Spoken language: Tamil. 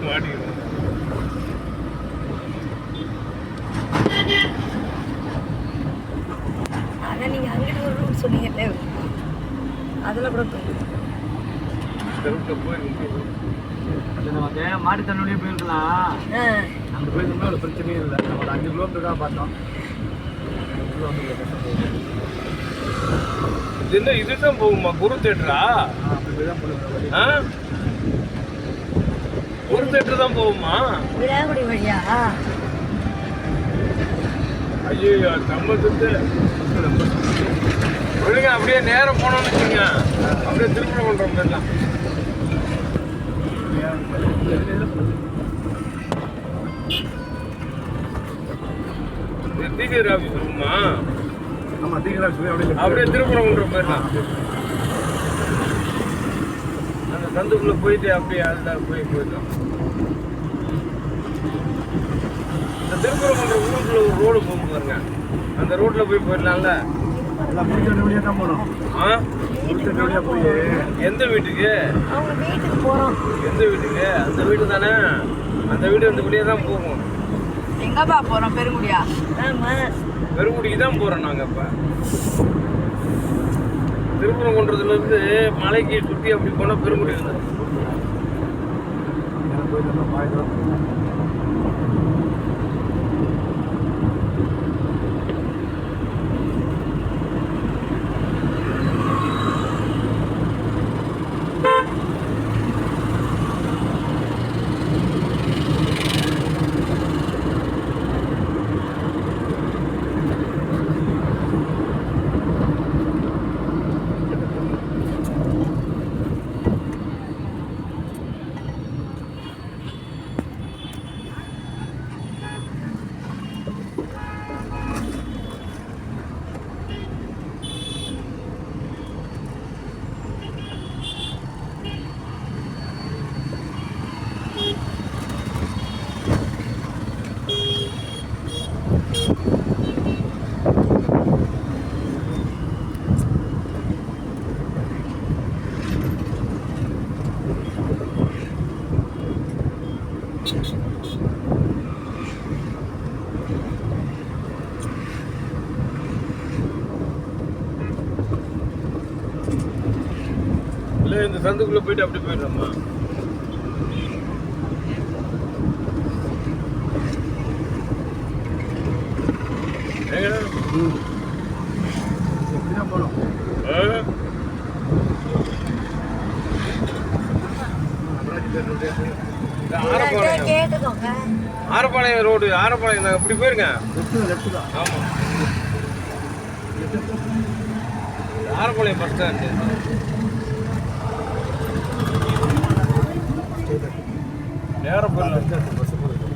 மாட்டிக்கிறோம் அதான் நீங்கள் அங்கிட்டு ஒரு ரூட் சொன்னீங்கல்ல. அதில் கூட போயிருக்கு தெருவில் போய் அது நமக்கு மாட்டுத்தண்ணியோடய போயிருக்கலாம் போயிருந்தோம்னா ஒரு பிரச்சனையும் இல்லை. நம்ம ஒரு அஞ்சு கிலோமீட்டர் தான் பார்த்தோம் இது என்ன இதுதான் போகுமா? குரு தேட்டரா ஆ குரு தேட்டர் தான் போகுமா? விழாக்குடி வழியா? ஐயோ ஒழுங்க அப்படியே நேரம் போனோம்னு வச்சுங்க அப்படியே திருப்பி பண்றோம் போயிடலாம் டிஜிஆர் ஆஃபீஸ் இருக்குமா ஆமாம் தீங்களா சொல்லி அப்படியே அப்படியே கொண்டு போயிடலாம் அந்த சந்துக்குள்ள போயிட்டு அப்படியே அதில் போய் போயிடலாம் இந்த திருப்பரங்குன்ற ஊருக்குள்ள ஒரு ரோடு போகும் பாருங்க. அந்த ரோட்ல போய் போயிடலாம்ல? எல்லாம் முடிச்ச வழியாக தான் போகணும். ஆ? வழியாக எந்த வீட்டுக்கு? எந்த வீட்டுக்கு? அந்த வீடு தானே? அந்த வீடு அந்த வீடியே தான் போகும். எங்கப்பா போறோம்? பெருங்குடியா? ஆமாம் பெருங்குடிக்கு தான் போகிறோம் நாங்கள் இப்போ திருப்பரங்குன்றதுலேருந்து மலைக்கு சுற்றி அப்படி போனால் பெருங்குடி வந்து இல்லை இந்த சந்துக்குள்ளே போயிட்டு அப்படி போயிடுறோம்மா. எங்கடா? எப்படி ஆரப்பாளையம் ரோடு ஆரப்பாளையம் இப்படி போயிருங்க. ஆமாம் ஆரப்பாளையம் பஸ் ஸ்டாண்டு நேரம் போயிடலாம் பஸ் போயிருக்கோம்